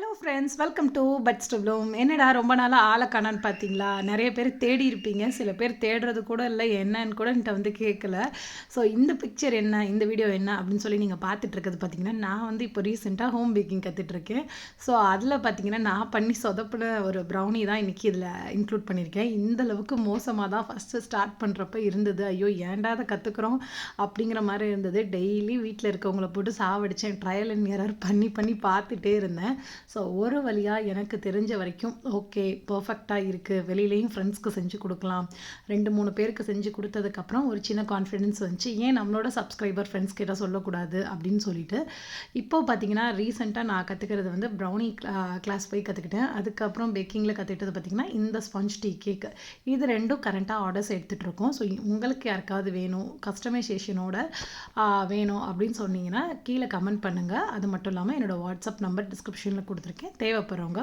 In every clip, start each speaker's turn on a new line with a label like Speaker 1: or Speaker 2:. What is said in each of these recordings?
Speaker 1: Hello friends welcome to பட் ஸ்டப்ளூம் என்னடா ரொம்ப நாளாக ஆளை காணான்னு பார்த்தீங்களா நிறைய பேர் தேடி இருப்பீங்க. சில பேர் தேடுறது கூட இல்லை. என்னன்னு கூட என்கிட்ட வந்து கேட்கல. ஸோ இந்த பிக்சர் என்ன? இந்த வீடியோ என்ன? அப்படின்னு சொல்லி நீங்கள் பார்த்துட்டு இருக்கிறது பார்த்தீங்கன்னா நான் வந்து இப்போ ரீசெண்டாக ஹோம் பேக்கிங் கற்றுட்ருக்கேன் ஸோ அதில் பார்த்தீங்கன்னா நான் பண்ணி சொதப்பின ஒரு ப்ரௌனி தான் இன்றைக்கி இதில் இன்க்ளூட் பண்ணியிருக்கேன். இந்த அளவுக்கு மோசமாக தான் ஃபஸ்ட்டு ஸ்டார்ட் பண்ணுறப்ப இருந்தது. ஐயோ ஏன்டா அதை கற்றுக்குறோம் அப்படிங்கிற மாதிரி இருந்தது. டெய்லி வீட்டில் இருக்கவங்கள போட்டு சாவடித்தேன் ட்ரையல் அண்ட் எரர் பண்ணி பண்ணி பார்த்துட்டே இருந்தேன். ஸோ ஒரு வழியாக எனக்கு தெரிஞ்ச வரைக்கும் ஓகே பர்ஃபெக்டாக இருக்குது வெளியிலையும் ஃப்ரெண்ட்ஸ்க்கு செஞ்சு கொடுக்கலாம். ரெண்டு மூணு பேருக்கு செஞ்சு கொடுத்ததுக்கப்புறம் ஒரு சின்ன கான்ஃபிடென்ஸ் வந்துச்சு. ஏன் நம்மளோட சப்ஸ்கிரைபர் ஃப்ரெண்ட்ஸ் கிட்ட சொல்லக்கூடாது அப்படின்னு சொல்லிட்டு இப்போ பார்த்தீங்கன்னா ரீசெண்டாக நான் கற்றுக்கிறது வந்து ப்ரௌனி கிளாஸ் போய் கற்றுக்கிட்டேன் அதுக்கப்புறம் பேக்கிங்கில் கற்றுக்கிட்டது பார்த்திங்கன்னா இந்த ஸ்பாஞ்ச் டீ கேக் இது ரெண்டும் கரண்ட்டாக ஆர்டர்ஸ் எடுத்துகிட்ருக்கோம் ஸோ உங்களுக்கு யாருக்காவது வேணும் கஸ்டமைசேஷனோட வேணும் அப்படின்னு சொன்னீங்கன்னா கீழே கமெண்ட் பண்ணுங்கள் அது மட்டும் இல்லாமல் என்னோடய வாட்ஸ்அப் நம்பர் டிஸ்கிரிப்ஷனில் கொடுத்துருக்கேன். தேவைப்படுறவங்க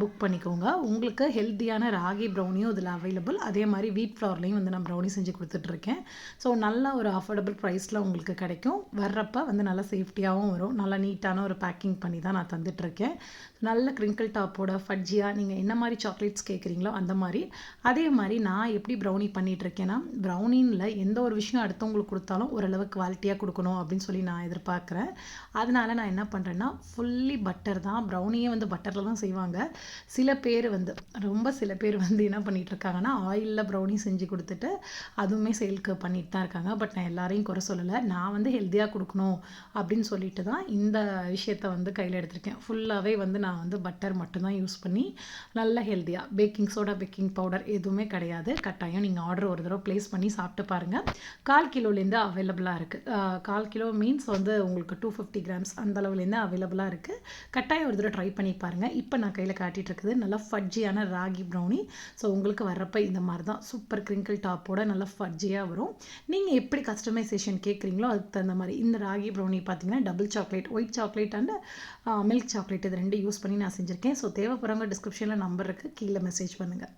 Speaker 1: புக் பண்ணிக்கோங்க. உங்களுக்கு ஹெல்த்தியான ராகி ப்ரௌனியும் இதில் அவைலபிள் அதே மாதிரி வீட் ஃப்ளவர்லேயும் வந்து நான் ப்ரௌனி செஞ்சு கொடுத்துட்ருக்கேன். ஸோ நல்ல ஒரு அஃபோர்டபுள் ப்ரைஸில் உங்களுக்கு கிடைக்கும். வர்றப்ப வந்து நல்லா சேஃப்டியாகவும் வரும். நல்லா நீட்டான ஒரு பேக்கிங் பண்ணி தான் நான் தந்துட்டுருக்கேன் நல்ல கிரிங்கிள் டாப்போட ஃபட்ஜியாக நீங்கள் என்ன மாதிரி சாக்லேட்ஸ் கேட்குறீங்களோ அந்த மாதிரி. அதே மாதிரி நான் எப்படி ப்ரௌனி பண்ணிகிட்ருக்கேன்னா ப்ரௌனின்ல எந்த ஒரு விஷயம் அடுத்தவங்களுக்கு கொடுத்தாலும் ஓரளவு குவாலிட்டியாக கொடுக்கணும் அப்படின்னு சொல்லி நான் எதிர்பார்க்குறேன். அதனால் நான் என்ன பண்ணுறேன்னா ஃபுல்லி பட்டர் தான் ப்ரௌனியே வந்து பட்டரில் தான் செய்வாங்க. சில பேர் வந்து ரொம்ப சில பேர் வந்து என்ன பண்ணிகிட்டு இருக்காங்கன்னா ஆயிலில் ப்ரௌனி செஞ்சு கொடுத்துட்டு அதுவுமே சேல்க்கு பண்ணிட்டு தான் இருக்காங்க. பட் நான் எல்லாரையும் குறை சொல்லலை. நான் வந்து ஹெல்த்தியாக கொடுக்கணும் அப்படின்னு சொல்லிட்டு தான் இந்த விஷயத்த வந்து கையில் எடுத்திருக்கேன். ஃபுல்லாகவே வந்து நான் வந்து பட்டர் மட்டும்தான் யூஸ் பண்ணி நல்ல ஹெல்த்தியாக பேக்கிங் சோடா பேக்கிங் பவுடர் எதுவுமே கிடையாது. கட்டாயம் நீங்கள் ஆர்டர் ஒரு தடவை ப்ளேஸ் பண்ணி சாப்பிட்டு பாருங்கள் கால் கிலோலேருந்து அவைலபிளாக இருக்குது கால் கிலோ மீன்ஸ் வந்து உங்களுக்கு டூ ஃபிஃப்டி கிராம்ஸ் அந்த அளவுலேருந்து அவைலபிளாக இருக்குது கட்டாயம் ஒரு தடவை ட்ரை பண்ணி பாருங்கள் இப்போ நான் கையில் காட்டிகிட்டு இருக்குது நல்லா ஃபட்ஜியான ராகி ப்ரௌனி ஸோ உங்களுக்கு வர்றப்ப இந்த மாதிரி தான் சூப்பர் கிரிங்கிள் டாப்போட நல்லா ஃபட்ஜியாக வரும். நீங்கள் எப்படி கஸ்டமைசேஷன் கேட்குறீங்களோ அதுக்கு தகுந்த மாதிரி இந்த ராகி ப்ரௌனி பார்த்தீங்கன்னா double chocolate white chocolate and milk chocolate இது ரெண்டு யூஸ் பண்ணி நான் செஞ்சுருக்கேன். ஸோ தேவைப்படுறவங்க டிஸ்கிரிப்ஷனில் நம்பர் இருக்குது கீழே மெசேஜ் பண்ணுங்கள்